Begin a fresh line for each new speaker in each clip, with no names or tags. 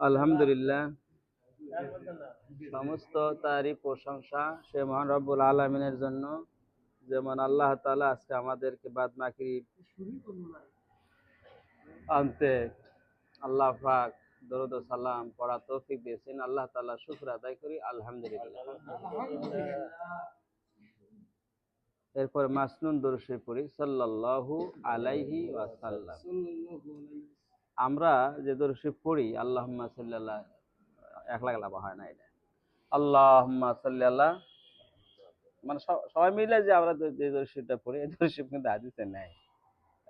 আলহামদুলিল্লাহ। সমস্ত তারই প্রশংসা সে মহান রব্বুল আলমিনের জন্য, যেমন আল্লাহ তাআলা আজকে আমাদেরকে বাদ মাকরি আনতে আল্লাহ পাক দরুদ সালাম পড়া তৌফিক দিয়েছেন। আল্লাহ তাআলা শুকর আদায় করি, আলহামদুলিল্লাহ। এরপর মাসনুন দরুশে পড়ি, সাল্লাল্লাহু আলাইহি ওয়াসাল্লাম। আমরা যে দরুশে পড়ি, আল্লাহুম্মা সাল্লাল্লাহ একলা একলা হয় না এটা। আল্লাহুম্মা সাল্লাল্লাহ মানে সবাই মিলে যে আমরা যে- দর্শিটা পড়ি, এই দর্শিপ কিন্তু হাদিসে নেই।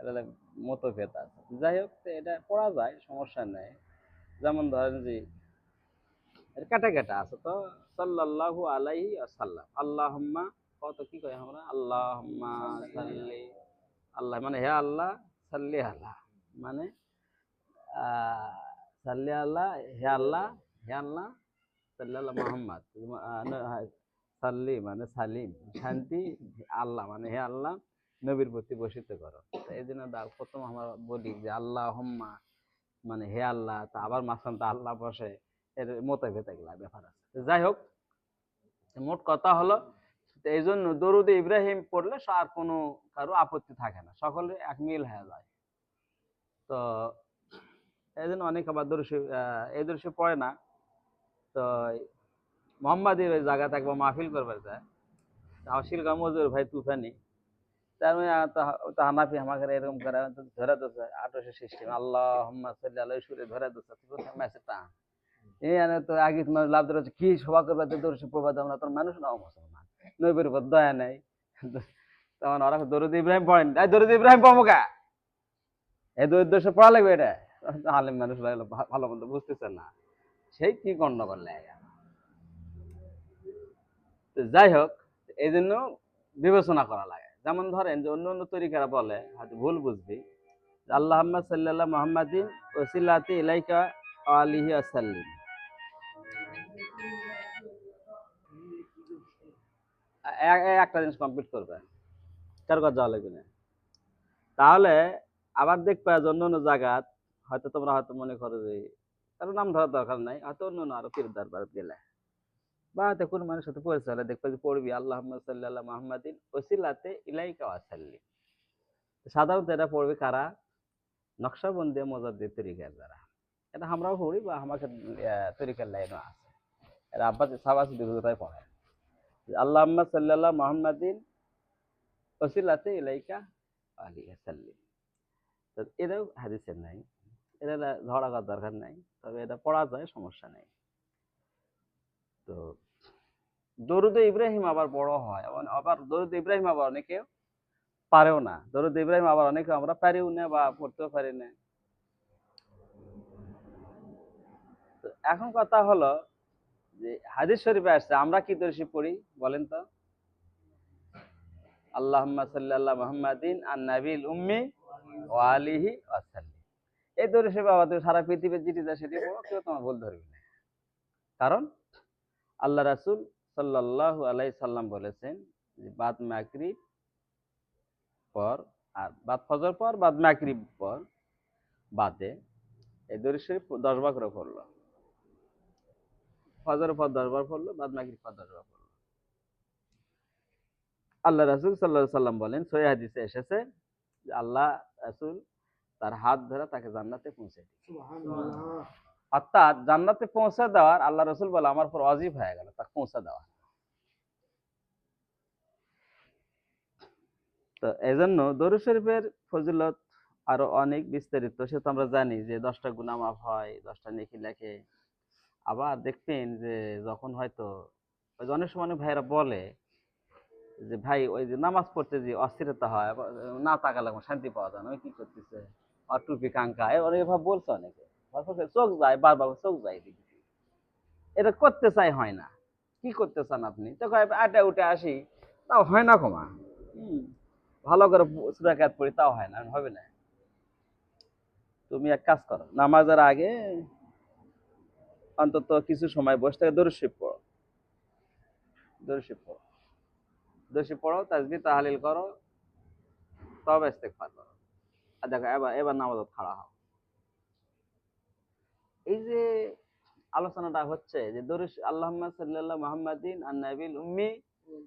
এটা মতো ভেদ আছে। যাই হোক এটা পড়া যায়, সমস্যা নেই। যেমন ধরেন যে কাটা কাটা আছে তো, সাল্লাল্লাহু আলাইহি আসাল্লাম আল্লাহুম্মা, কত কি কয় আমরা? আল্লাহুম্মা সাল্লি, আল্লাহ মানে হে আল্লাহ, সাল্লি আল্লাহ। মানে সাল্লি আল্লাহ, হে আল্লাহ হে আল্লাহ সাল্লাল্লাহ মোহাম্মদ। সাল্লি মানে সালিম, শান্তি, আল্লাহ মানে হে আল্লাহ। নবীর প্রতি বসিত করো। এই জন্য প্রথম আমরা বলি যে আল্লাহ হম্মা মানে হে আল্লাহ, তা আবার মাঝখান তো আল্লাহ বসে, এর মতো ভেতে গেলা ব্যাপার আছে। যাই হোক, মোট কথা হলো এই জন্য দরুদ ইব্রাহিম পড়লে আর কোনো কারও আপত্তি থাকে না, সকলে এক মিল হয়ে যায়। তো এই জন্য অনেক আবার দর্শি এই দর্শি পড়ে না। তো মোহাম্মদের ওই জায়গা থাকব মাহফিল করবার যায়। আমার শিলগা ভাই তুফানি মানে মানুষ নাও মুসলমান। উপর দয়া তখন ওরা দরুদ ইব্রাহিম পড়েন। দরুদ ইব্রাহিম পমকা এই পড়া লাগবে এটা? মানুষ ভালো মন্দ বুঝতেছে না। সেই কি গন্ডগোল তো যাই হোক, এই জন্য বিবেচনা করা লাগে। যেমন ধরেন যে অন্য অন্য তরিকারা বলে, হয়তো ভুল বুঝবি আল্লাহ সাল্লাহ মোহাম্মদিন ওসিলাতি ইলাইকা আলিহি আসাল্লিম একটা জিনিস কমপ্লিট করবে। কার যাওয়া লাগবে না। তাহলে আবার দেখবে অন্য অন্য জায়গাত হয়তো তোমরা হয়তো মনে করো যে কারও নাম ধরার দরকার নাই, হয়তো অন্য অন্য আরও পীর দরবার গেলে। বা কোনো মানুষের সাথে পরিচয় হলে দেখবে যে পড়বি। আল্লাহ সাল্লাহ মাহমাদিন ওসিলাতে ইলাইকা ওয়াসাল্লি সাধারণত এটা পড়বে কারা? নকশাবন্দি মজাদ্দি তরিকার দ্বারা। এটা আমরাও পড়ি বা আমাকে তরিকার লাইনও আছে। এটা আব্বাস সাবাসি দুটাই পড়ে আল্লাহ সাল্লাহ মাহমাদিন ওসিলাতে ইলাইকা আলী সাল্লি তো এটাও হাদিসের নাই। এটা ধরা দরকার নাই। তবে এটা পড়া যায়, সমস্যা নেই। তো দরুদে ইব্রাহিম আবার বড় হয়। আবার দরুদ ইব্রাহিম আবার অনেকে পারেও না। দরুদ ইব্রাহিম আবার অনেকে আমরা পারিও না বা পড়তেও পারি না। এখন কথা হলো যে হাদিস শরীফে আসছে। আমরা কি দর্শী পড়ি বলেন তো? আল্লাহুম্মা সাল্লাল্লাহু মুহাম্মাদিন আন নাবিল উম্মি ওয়া আলিহি ওয়াসাল্লিম এই দর্শী বাবা তুমি সারা পৃথিবীর যেটি যা সেটি পড়ো কেউ তোমার ভুল ধরবে না। কারণ আল্লাহ রাসূল সাল্লাল্লাহু আলাইহি সাল্লাম বলেছেন যে, বাদ মাকরিব পর আর বাদ ফজর পর, বাদ মাকরিব পর বাদে এই দরুদ শরীফ দশ বার পড়ল। ফজর পর দশ বার পড়ল, বাদ মাগরিব পর দশ বার পড়ল। আল্লাহ রাসূল আলাইহি সাল্লাম বলেন সহিহ হাদিসে এসেছে আল্লাহ রাসুল তার হাত ধরে তাকে জান্নাতে পৌঁছে অর্থাৎ জান্নাতে পৌঁছে দেওয়ার, আল্লাহ রসুল বলে, আমার পর অজীব হয়ে গেল, তাকে পৌঁছে দেওয়া। তো এই জন্য দরুদ শরীফের ফজিলত আরও অনেক বিস্তারিত, সে তো আমরা জানি যে দশটা গুণা মাফ হয়, দশটা নেকি লেখে। আবার দেখবেন যে যখন হয়তো, ওই যে অনেক সময় ভাইয়েরা বলে যে, ভাই, ওই যে নামাজ পড়তে যে অস্থিরতা হয়, না তাকালে শান্তি পাওয়া যায় না, ওই কি করতেছে? আর টুপি কাঙ্কা, এ অনেক বলছে অনেকে। চোখ যায় বারবার চোখ যায় এটা করতে চাই হয় না। কি করতে চান আপনি? তো কয় আটা উঠে আসি তাও হয় না ক্ষমা হুম, ভালো করে সুরাকাত পড়ি তাও হয় না হবে না। তুমি এক কাজ করো নামাজের আগে অন্তত কিছু সময় বসে থেকে দরশিব পড়ো। দরশিব পড়ো। দরশিব পড়ো তাজবি তাহালিল করো তবে ইস্তেগফার করো। আর দেখো এবার এবার নামাজত খাড়া হও। এই যে আলোচনাটা হচ্ছে যে দরুশ আল্লাহ সাল্লাল্লাহু মুহাম্মাদিন আন নাবিল উম্মি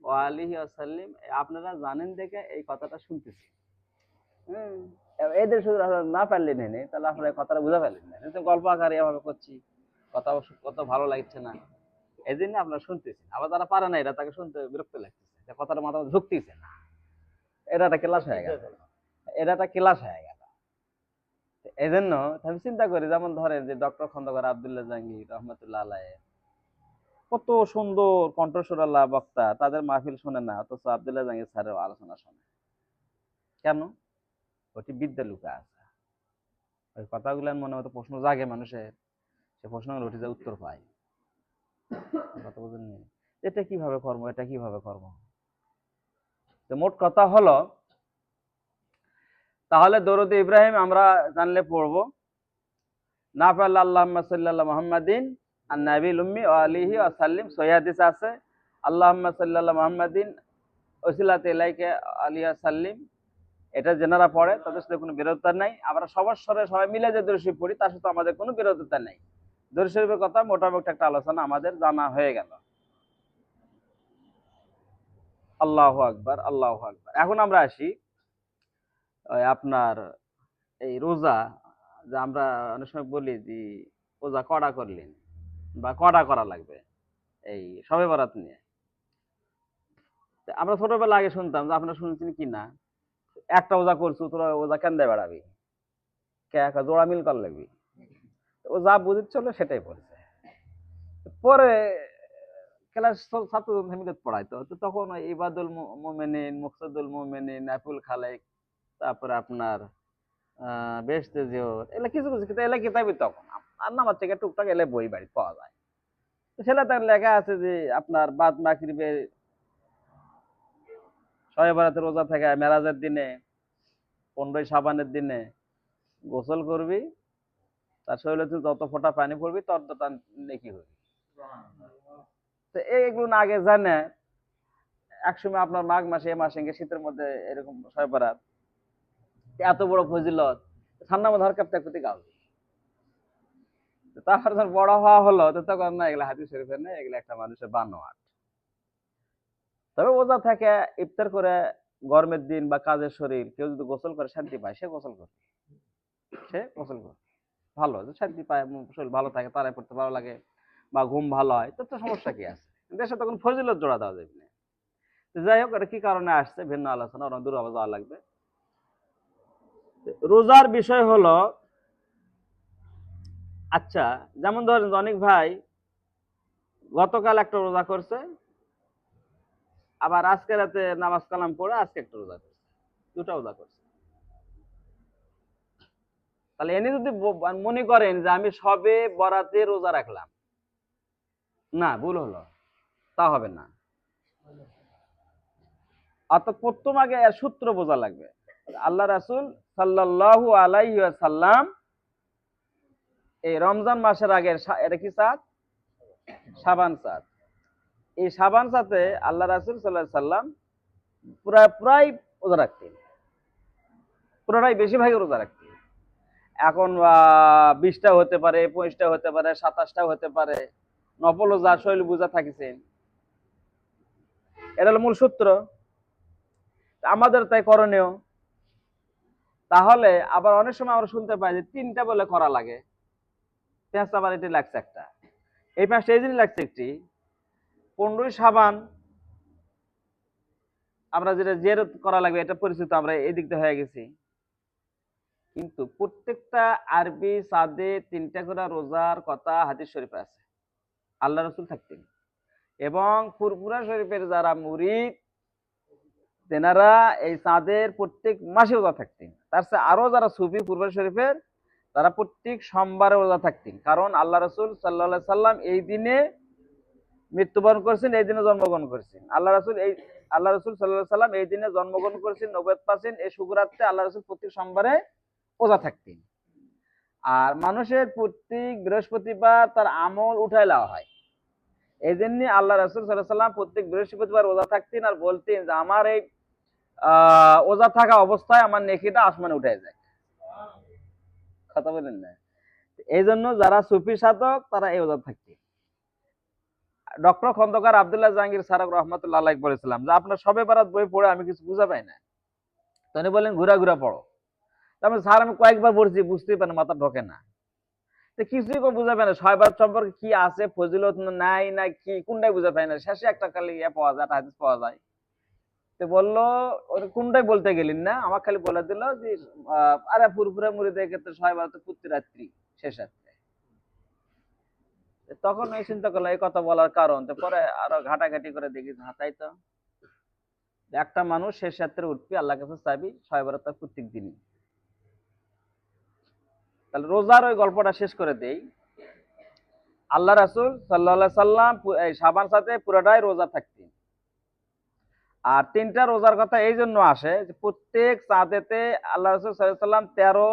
ও আলিহি ওয়াসাল্লিম আপনারা জানেন দেখে এই কথাটা শুনতেছি। এদের শুধু না পারলেন এনে, তাহলে আপনারা কথাটা বুঝা পারলেন না। গল্প আকারে এভাবে করছি, কথা কত ভালো লাগছে না। এই জন্য আপনারা শুনতেছেন। আবার যারা পারে না, এরা তাকে শুনতে বিরক্ত লাগতেছে। কথাটা মাথা ঢুকতেছে না। এটা একটা ক্লাস হয়ে গেছে। এটা একটা ক্লাস হয়ে গেল এই জন্য আমি চিন্তা করি, যেমন ধরেন যে ডক্টর খন্দকার আবদুল্লাহ জাহাঙ্গীর রহমতুল্লাহ আলাই কত সুন্দর কণ্ঠস্বরাল্লাহ বক্তা, তাদের মাহফিল শোনে না, অথচ আবদুল্লাহ জাহাঙ্গীর স্যারের আলোচনা শোনে। কেন? ওটি বিদ্যা লুকা আছে। ওই কথাগুলোর মনে মতো প্রশ্ন জাগে মানুষের, সে প্রশ্নগুলো উঠে যায় উত্তর পায়। কথা বুঝেননি এটা কীভাবে কর্ম, এটা কীভাবে কর্ম? তো মোট কথা হলো তাহলে দরুদ ইব্রাহিম আমরা জানলে পড়ব। না পারলে আল্লাহ সাল্লাহ মোহাম্মদিন আর নাবিল উম্মি ও আলিহি ও সাল্লিম। সহিদিস আছে আল্লাহ সাল্লাহ মোহাম্মদিন ওসিলাতে ইলাইকে আলিয়া সাল্লিম। এটা জেনারা পড়ে, তাদের সাথে কোনো বিরোধিতা নাই। আমরা সবার স্বরে সবাই মিলে যে দর্শিপ পড়ি, তার সাথে আমাদের কোনো বিরোধিতা নেই। দর্শিপের কথা মোটামুটি একটা আলোচনা আমাদের জানা হয়ে গেল। আল্লাহ আকবার আল্লাহ আকবার। এখন আমরা আসি আপনার এই রোজা, যে আমরা অনেক সময় বলি যে রোজা কড়া করলেন বা কড়া করা লাগবে, এই সবে বরাত নিয়ে। আমরা ছোটবেলা আগে শুনতাম যে আপনারা শুনছেন কি না? একটা ওজা করছু, তোরা ওজা কেন দেয় বেড়াবি? কে একা জোড়া মিল কর লাগবি? ও যা বুঝিত চলে সেটাই পড়ছে। পরে ক্লাস ছাত্র ফ্যামিলিতে পড়াইতো। তখন ইবাদুল মুমিনিন, মুকসুদুল মুমিনিন আফুল খালেক তারপরে আপনার কিছু কিছু কিতাবই তখন। নামার থেকে টুকটাক এলে বই বাড়ি পাওয়া যায়। তার লেখা আছে যে আপনার বাদ রোজা থাকে, মেরাজের দিনে, পনেরোই সাবানের দিনে গোসল করবি, তার শরীরে তুই যত ফোঁটা পানি পড়বি তত তার নেকি হবি। তো এইগুলো না আগে জানে। একসময় আপনার মাঘ মাসে, এ মাসে শীতের মধ্যে এরকম বারাত এত বড় ফজিলত ঠান্ডা মধ্যে ত্যাগ করতে গাও। তারপর যখন বড় হওয়া হলো, তো তখন না, এগুলা হাদিস শরীফের না, এগুলা একটা মানুষের বানোয়াট। তবে ওজা থেকে ইফতার করে গরমের দিন বা কাজের শরীর কেউ যদি গোসল করে, শান্তি পায়, সে গোসল করে। সে গোসল করে। ভালো শান্তি পায় শরীর ভালো থাকে তারাই পড়তে ভালো লাগে বা ঘুম ভালো হয় তো সমস্যা কি আছে? দেশে তখন ফজিলত জোড়া দেওয়া যাবে যাই হোক, এটা কি কারণে আসছে? ভিন্ন আলোচনা ওরা দূর যাওয়া লাগবে। রোজার বিষয় হলো আচ্ছা যেমন ধরেন অনেক ভাই গতকাল একটা রোজা করছে, আবার আজকে রাতে নামাজ কালাম পড়ে আজকে একটা রোজা করছে, দুটা রোজা করছে। তাহলে এনে যদি মনে করেন যে আমি সবে বরাতে রোজা রাখলাম, না, ভুল হলো, তা হবে না। অর্থাৎ প্রথম আগে সূত্র বোঝা লাগবে, আল্লাহ রাসূল সাল্লাল্লাহু আলাইহি সাল্লাম এই রমজান মাসের আগের এটা কি সাত? সাবান সাত। এই সাবান সাথে আল্লাহ রাসূল সাল্লাল্লাহু সাল্লাম পুরা, পুরাই রোজা রাখতেন। পুরোটাই বেশিরভাগই রোজা রাখতেন। এখন বিশটা হতে পারে, পঁচিশটা হতে পারে, সাতাশটা হতে পারে, নফল রোজা শৈল বুঝা থাকিছেন। এটা হলো মূল সূত্র। আমাদের তাই করণীয় তাহলে আবার অনেক সময় আমরা শুনতে পাই যে তিনটা বলে করা লাগে। পেঁয়াজ আবার এটি লাগছে একটা। এই পাঁচটা এই জন্য লাগছে একটি। পনেরোই সাবান আমরা যেটা জেরত করা লাগবে, এটা পরিচিত, আমরা এই দিকটা হয়ে গেছি। কিন্তু প্রত্যেকটা আরবি, সাদে তিনটা করে রোজার কথা হাদিস শরীফে আছে। আল্লাহ রসুল থাকতেন। এবং ফুরফুরা শরীফের যারা মুরিদ তেনারা এই চাঁদের প্রত্যেক মাসে রোজা থাকতেন। তার সাথে আরও যারা সুফি ফুরফুরা শরীফের, তারা প্রত্যেক সোমবারে রোজা থাকতেন। কারণ আল্লাহ রসুল সাল্লাহ সাল্লাম এই দিনে মৃত্যুবরণ করেছেন, এই দিনে জন্মগ্রহণ করেছেন। আল্লাহ রসুল এই, আল্লাহ রসুল সাল্লাহ সাল্লাম এই দিনে জন্মগ্রহণ করেছেন নবেদ পাচ্ছেন এই শুক্রাত্রে আল্লাহ রসুল প্রত্যেক সোমবারে রোজা থাকতেন। আর মানুষের প্রত্যেক বৃহস্পতিবার তার আমল উঠাই দেওয়া হয়। এই জন্য আল্লাহ রসুল সাল্লাহ সাল্লাম প্রত্যেক বৃহস্পতিবার রোজা থাকতেন আর বলতেন যে, আমার এই ওজা থাকা অবস্থায় আমার নেকিটা আসমানে উঠে যায়। কথা বলেন না। এই জন্য যারা সুফি সাধক, তারা এই ওজা থাকতেন ডক্টর খন্দকার আবদুল্লাহ জাহাঙ্গীর সারক রহমতুল্লাহ আলাইহি বলেছিলাম যে, আপনার সবে বারাত বই পড়ে, আমি কিছু বুঝা পাই না। তো উনি বললেন, ঘুরা ঘুরা পড়ো। তারপরে স্যার, আমি কয়েকবার পড়ছি, বুঝতেই পারেন, মাথা ঢোকে না। তো কিছুই কেউ বুঝা পায় না, ছয় বারাত সম্পর্কে কি আছে, ফজিলত নাই না কি, কোনটাই বুঝা পায় না। শেষে একটা খালি ইয়ে পাওয়া যায়, একটা হাদিস পাওয়া যায়। তো বলল কোনটাই বলতে গেলেন না আমার খালি বলে দিল যে আরে ফুরফুরে মুড়িদের ক্ষেত্রে ছয় বারাত পুত্রি রাত্রি, শেষ রাত্রে। তখন এই চিন্তা করলাম এই কথা বলার কারণ। তো পরে আরও ঘাটাঘাটি করে দেখি হাতাই তো। একটা মানুষ শেষ রাত্রে উঠবি আল্লাহ কাছে চাবি ছয় বারাত তার প্রত্যেক দিনই। তাহলে রোজার ওই গল্পটা শেষ করে দেই। আল্লাহ রাসুল সাল্লাহ সাল্লাম সাবান সাথে পুরোটাই রোজা থাকতেন। আর তিনটা রোজার কথা এই জন্য আসে যে প্রত্যেক চাঁদেতে আল্লাহ রসুল সাল্লাম তেরো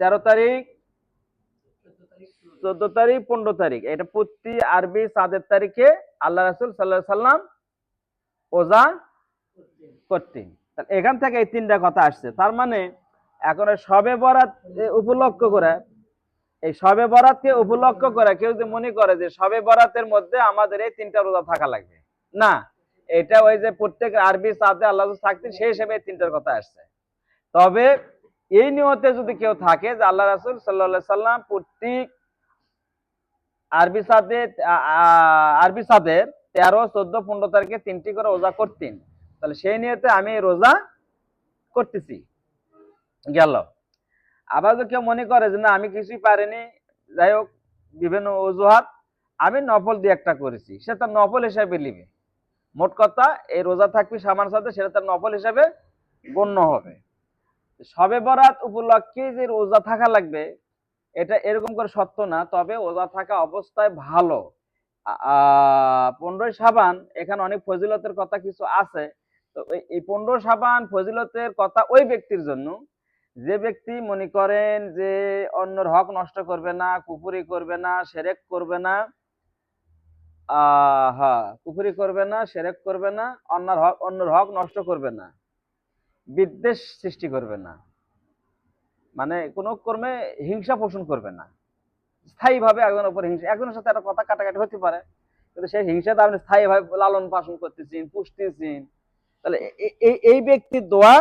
তেরো তারিখ, চোদ্দ তারিখ, পনেরো তারিখ। এটা প্রতি আরবি চাঁদের তারিখে আল্লাহ রাসুল সাল্লাহ সাল্লাম ওজা করতেন। এখান থেকে এই তিনটা কথা আসছে। তার মানে এখন সবে বরাত উপলক্ষ করে, এই সবে বরাতকে উপলক্ষ করে কেউ যদি মনে করে যে সবে বরাতের মধ্যে আমাদের এই তিনটা রোজা থাকা লাগবে। না। এটা ওই যে প্রত্যেক আরবি সাথে আল্লাহ থাকতেন, সেই হিসেবে তিনটার কথা আসছে। তবে এই নিয়তে যদি কেউ থাকে যে আল্লাহ রাসুল সাল্লাহ সাল্লাম প্রত্যেক আরবি সাথে আরবি সাদের তেরো, চোদ্দ, পনেরো তারিখে তিনটি করে রোজা করতেন। তাহলে সেই নিয়তে আমি রোজা করতেছি। গেল। আবার যদি কেউ মনে করে যে না, আমি কিছুই পারিনি, যাই হোক, বিভিন্ন অজুহাত, আমি নফল দিয়ে একটা করেছি। সে তার নফল হিসাবে নিবে। মোট কথা, এই রোজা থাকবি সামান সাথে, সেটা তার নফল হিসাবে গণ্য হবে। সবে বরাত উপলক্ষে যে রোজা থাকা লাগবে, এটা এরকম করে সত্য না, তবে রোজা থাকা অবস্থায় ভালো। পনেরোই সাবান, এখানে অনেক ফজিলতের কথা কিছু আছে। তো এই- পনেরো সাবান ফজিলতের কথা ওই ব্যক্তির জন্য, যে ব্যক্তি মনে করেন যে অন্যর হক নষ্ট করবে না, কুপুরি করবে না, সেরেক করবে না আহ কুপুরি করবে না, সেরেক করবে না, অন্যর হক অন্যর হক নষ্ট করবে না। বিদ্বেষ সৃষ্টি করবে না। মানে কোনো কর্মে হিংসা পোষণ করবে না। স্থায়ীভাবে একজনের উপর হিংসা, একজনের সাথে একটা কথা কাটাকাটি হতে পারে, কিন্তু সেই হিংসাটা আপনি স্থায়ীভাবে লালন পালন করতেছেন পুষতেছেন তাহলে এই এই ব্যক্তির দোয়া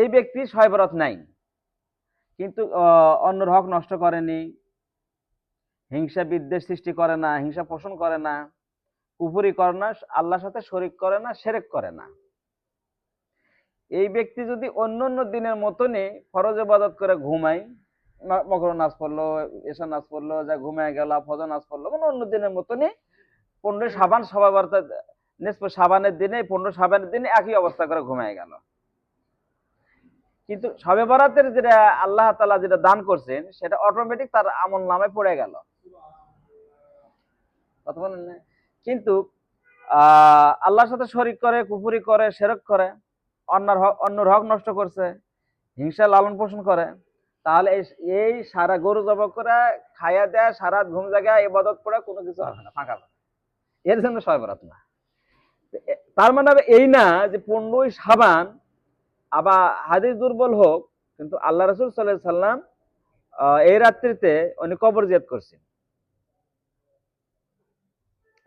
এই ব্যক্তি ছয় বরাত নাই। কিন্তু অন্যর হক নষ্ট করেনি হিংসা বিদ্বেষ সৃষ্টি করে না, হিংসা পোষণ করে না কুপুরি করে না, আল্লাহর সাথে শরিক করে না, সেরেক করে না। এই ব্যক্তি যদি অন্য অন্য দিনের মতনই ফরজ ইবাদত করে ঘুমায়, ম- মকর নাচ পড়ল এসা নাচ পড়ল, যা ঘুমায় গেল ফজর নাচ পড়ল মানে অন্য দিনের মতনই পনেরো সাবান সবাই বার্তা নেসপ সাবানের দিনে, পনেরো সাবানের দিনে একই অবস্থা করে ঘুমায় গেল। কিন্তু সবে বরাতের যেটা আল্লাহ তালা যেটা দান করছেন, সেটা অটোমেটিক তার আমল নামে পড়ে গেল। কথা বলেন না? কিন্তু আল্লাহর সাথে শরিক করে কুপুরি করে, সেরক করে, অন্যর হক অন্যর হক নষ্ট করছে, হিংসা লালন পোষণ করে, তাহলে এই- সারা গরু জব করে খাইয়া দেয়, সারা ঘুম জায়গায় ইবাদত করে কোনো কিছু হবে না, ফাঁকা এর জন্য সয় বরাত না। তার মানে এই না যে পনেরোই সাবান আবার হাদিস দুর্বল হোক, কিন্তু আল্লাহ রসুল সাল্লাহ সাল্লাম এই রাত্রিতে উনি কবর জিয়াদ করছেন।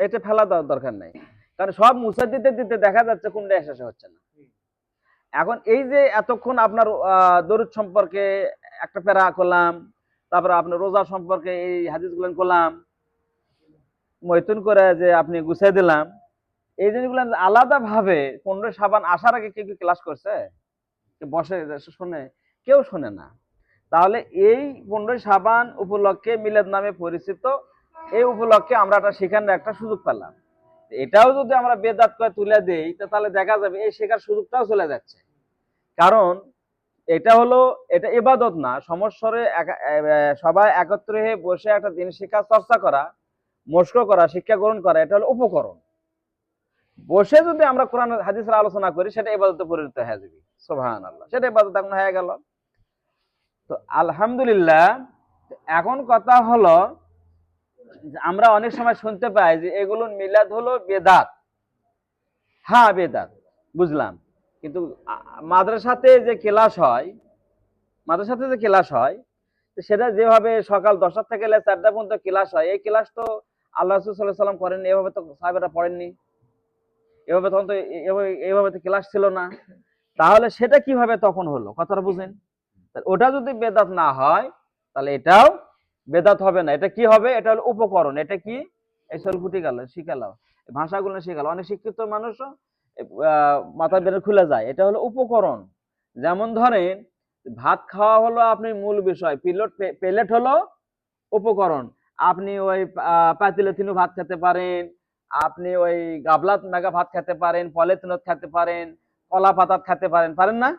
এটা ফেলা দেওয়ার দরকার নাই। কারণ সব মুসা দিতে দিতে দেখা যাচ্ছে কোনটা শেষ হচ্ছে না। এখন এই যে এতক্ষণ আপনার দরুদ সম্পর্কে একটা প্যারা করলাম তারপরে আপনার রোজা সম্পর্কে এই হাদিসগুলো করলাম মৈতুন করে যে আপনি গুছিয়ে দিলাম এই জিনিসগুলো আলাদা ভাবে পনেরো সাবান আসার আগে কেউ কি ক্লাস করছে? বসে শোনে কেউ শোনে না। তাহলে এই পনেরোই সাবান উপলক্ষে মিলাদ নামে পরিচিত এই উপলক্ষে আমরা একটা শেখানোর একটা সুযোগ পেলাম। এটাও যদি আমরা বেদাত করে তুলে দেই তাহলে দেখা যাবে এই শেখার সুযোগটাও চলে যাচ্ছে। কারণ এটা হলো, এটা ইবাদত না এ- সবাই একত্রে হয়ে বসে একটা দিন শিক্ষা, চর্চা করা, মস্ক করা, শিক্ষা গ্রহণ করা, এটা হলো উপকরণ। বসে যদি আমরা কোরআন হাদিসের আলোচনা করি, সেটা ইবাদতে পরিণত হয়ে যাবে। সোভান আল্লাহ সেটা ইবাদত এখন হয়ে গেল। তো আলহামদুলিল্লাহ, এখন কথা হলো আমরা অনেক সময় শুনতে পাই যে এগুলো মিলাদ হলো বেদাত। হ্যাঁ বেদাত, বুঝলাম। কিন্তু মাদ্রাসাতে যে ক্লাস হয়, মাদ্রাসাতে যে ক্লাস হয় সেটা যেভাবে সকাল দশটা থেকে চারটা পর্যন্ত ক্লাস হয়, এই ক্লাস তো আল্লাহ সাল্লাম করেননি, এভাবে তো সাহেবেরা পড়েননি। এভাবে তখন তো এভাবে তো ক্লাস ছিল না। তাহলে সেটা কীভাবে তখন হলো? কথাটা বুঝেন। ওটা যদি বেদাত না হয়, তাহলে এটাও বেদাত হবে না। এটা কি হবে? এটা হলো উপকরণ। এটা কি? এই ফুটি গেল শিখালাম ভাষাগুলো শিখালো অনেক শিক্ষিত মানুষও মাথা বেড়ে খুলে যায়। এটা হলো উপকরণ। যেমন ধরেন ভাত খাওয়া হলো আপনি মূল বিষয়। পিলট প্লেট হলো উপকরণ। আপনি ওই পাতিলে তিনু ভাত খেতে পারেন। আপনি ওই গাবলাত মেগা ভাত খেতে পারেন পলিথিনত খেতে পারেন কলা পাতাত খেতে পারেন। পারেন না?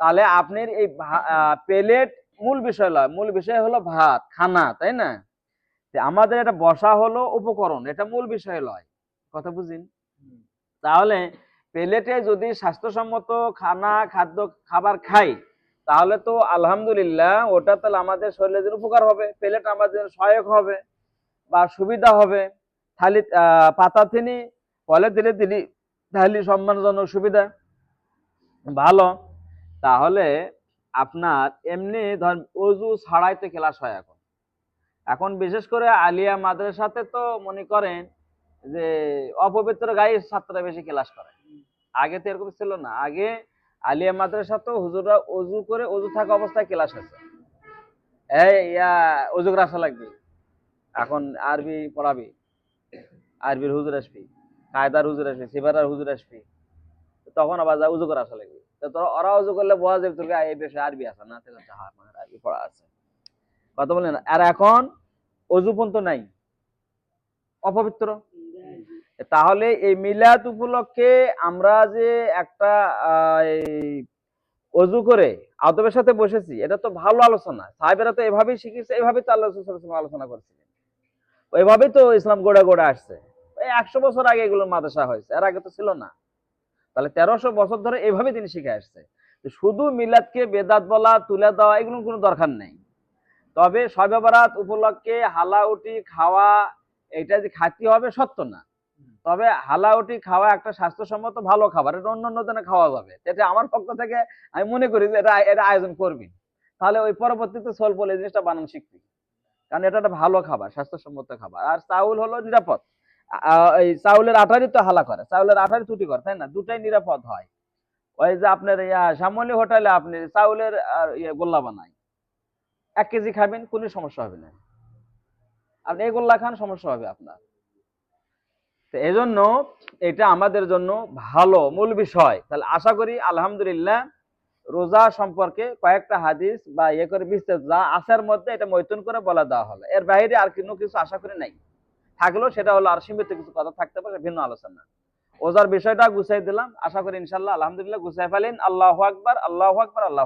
তাহলে আপনার এই প্লেট মূল বিষয় নয় মূল বিষয় হলো ভাত খানা তাই না? আমাদের এটা বসা হলো উপকরণ এটা মূল বিষয় নয় কথা বুঝিন? তাহলে প্লেটে যদি স্বাস্থ্যসম্মত খানা খাদ্য খাবার খাই তাহলে তো আলহামদুলিল্লাহ ওটা তাহলে আমাদের শরীরের জন্য উপকার হবে। প্লেট আমাদের সহায়ক হবে বা সুবিধা হবে। থালি পাতা তিনি কলে দিলে তিনি থালি সম্মানজনক সুবিধা। ভালো। তাহলে আপনার এমনি ধর অজু ছাড়াই তো ক্লাস হয় এখন। এখন বিশেষ করে আলিয়া মাদ্রাসাতে তো মনে করেন যে অপবিত্র গায়ে ছাত্ররা বেশি ক্লাস করে। আগে তো এরকম ছিল না। আগে আলিয়া মাদ্রাসা তো হুজুররা অজু করে অজু থাকা অবস্থায় ক্লাস হয়েছে অজু করে আসা লাগবে। এখন আরবি পড়াবি, আরবির হুজুর আসবি, কায়দার হুজুর আসবি সিবারার হুজুর আসবি। তখন আবার উজু করে আসা লাগবে। তোরা ওরা উজু করলে বোঝা যাবে তোর এই আরবি আছে, না আরবি পড়া আছে। কথা আর এখন অজু নাই। অপবিত্র। তাহলে এই মিলাদ উপলক্ষে আমরা যে একটা অজু করে আদবের সাথে বসেছি, এটা তো ভালো আলোচনা। সাহেবেরা তো এভাবেই শিখেছে এভাবেই তো আল্লাহ আলোচনা করছিলেন। ওইভাবেই তো ইসলাম গোড়া গোড়া আসছে। একশো বছর আগে এগুলো মাদ্রাসা হয়েছে, এর আগে তো ছিল না। তাহলে তেরোশো বছর ধরে এইভাবে তিনি শিখে আসছে। শুধু মিলাদকে বেদাত বলা, তুলে দেওয়া, এগুলোর কোনো দরকার নেই। তবে শবে বরাত উপলক্ষে হালাউটি খাওয়া, এটা যে খাতি হবে সত্য না। তবে হালাউটি খাওয়া একটা স্বাস্থ্যসম্মত ভালো খাবার, এটা অন্য অন্য জনে খাওয়া যাবে। এটা আমার পক্ষ থেকে আমি মনে করি যে এটা এটা আয়োজন করবি। তাহলে ওই পরবর্তীতে সোল বলে এই জিনিসটা বানান শিখবি। কারণ এটা একটা ভালো খাবার, স্বাস্থ্যসম্মত খাবার। আর চাউল হলো নিরাপদ। এই চাউলের আটারই তো হালা করে, চাউলের আটারই ত্রুটি করে, তাই না? দুটাই নিরাপদ হয়। ওই যে আপনার ইয়া, শ্যামলী হোটেলে আপনি চাউলের আর ইয়ে গোল্লা বানায়। এক কেজি খাবেন, কোনো সমস্যা হবে না। আপনি এই গোল্লা খান, সমস্যা হবে আপনার। তো এই জন্য এটা আমাদের জন্য ভালো মূল বিষয়। তাহলে আশা করি, আলহামদুলিল্লাহ, রোজা সম্পর্কে কয়েকটা হাদিস বা ইয়ে করে বিস্তারিত যা আসার মধ্যে এটা মৈতন করে বলা দেওয়া হলো। এর বাইরে আর কোনো কিছু আশা করি নাই। থাকলেও সেটা হলো আর সীমিত কিছু কথা থাকতে পারে, ভিন্ন আলোচনা। ওজার বিষয়টা গুছাই দিলাম। আশা করি ইনশাল্লাহ আলহামদুলিল্লাহ, গুছাই ফেলেন। আল্লাহ আকবার আল্লাহ আকবার, আল্লাহ